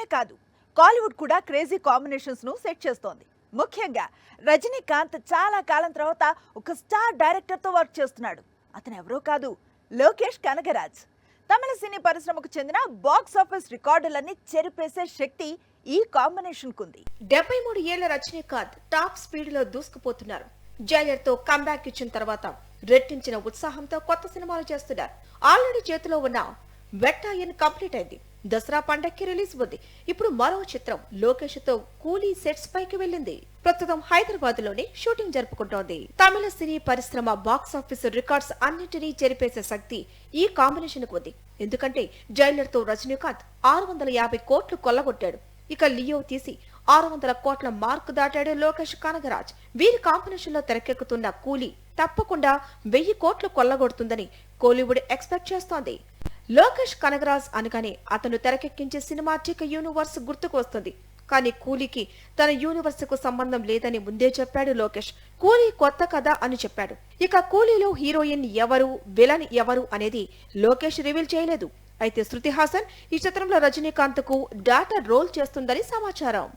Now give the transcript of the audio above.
మాత్రమే కాదు కాలీవుడ్ కూడా క్రేజీ కాంబినేషన్స్ను సెట్ చేస్తోంది. ముఖ్యంగా రజనీకాంత్ చాలా కాలం తర్వాత ఒక స్టార్ డైరెక్టర్తో వర్క్ చేస్తున్నాడు. అతను ఎవరో కాదు లోకేష్ కనగరాజ్ తమిళ సినీ పరిశ్రమకు చెందిన బాక్స్ ఆఫీస్ రికార్డులన్నీ చెరిపేసే శక్తి ఈ కాంబినేషన్ కుంది డెబ్బై మూడు ఏళ్ళ రజనీకాంత్ టాప్ స్పీడ్లో దూసుకుపోతున్నారు. జైలర్తో కమ్బ్యాక్ ఇచ్చిన తర్వాత రెట్టించిన ఉత్సాహంతో కొత్త సినిమాలు చేస్తున్నారు. ఆల్రెడీ చేతిలో ఉన్న వెట్టాయన్ కంప్లీట్ అయింది. దసరా పండక్కి రిలీజ్ ఉంది. ఇప్పుడు మరో చిత్రం లోకేష్తో కూలీ సెట్స్ పైకి వెళ్ళింది. ప్రస్తుతం హైదరాబాద్లోనే షూటింగ్ జరుపుకుంటోంది. తమిళ సినీ పరిశ్రమ బాక్స్ ఆఫీస్ రికార్డ్స్ అన్నింటినీ చెరిపేసే శక్తి ఈ కాంబినేషన్కు ఉంది. ఎందుకంటే జైలర్తో రజనీకాంత్ ఆరు వందల యాభై కోట్లు కొల్లగొట్టాడు. ఇక లియో తీసి ఆరు వందల కోట్ల మార్క్ దాటాడు లోకేష్ కనగరాజ్ వీరి కాంబినేషన్లో తెరకెక్కుతున్న కూలీ తప్పకుండా వెయ్యి కోట్లు కొల్లగొడుతుందని కోలీవుడ్ ఎక్స్పెక్ట్ చేస్తోంది. లోకేష్ కనగరాజ్ అనగానే అతను తెరకెక్కించే సినిమాటిక్ యూనివర్స్ గుర్తుకు వస్తుంది కానీ కూలీకి తన యూనివర్స్కు సంబంధం లేదని ముందే చెప్పాడు లోకేష్. కూలీ కొత్త కథ అని చెప్పాడు. ఇక కూలీలో హీరోయిన్ ఎవరు విలన్ ఎవరు అనేది లోకేష్ రివీల్ చేయలేదు. అయితే శృతి హాసన్ ఈ చిత్రంలో రజనీకాంత్కు డాటా రోల్ చేస్తుందని సమాచారం.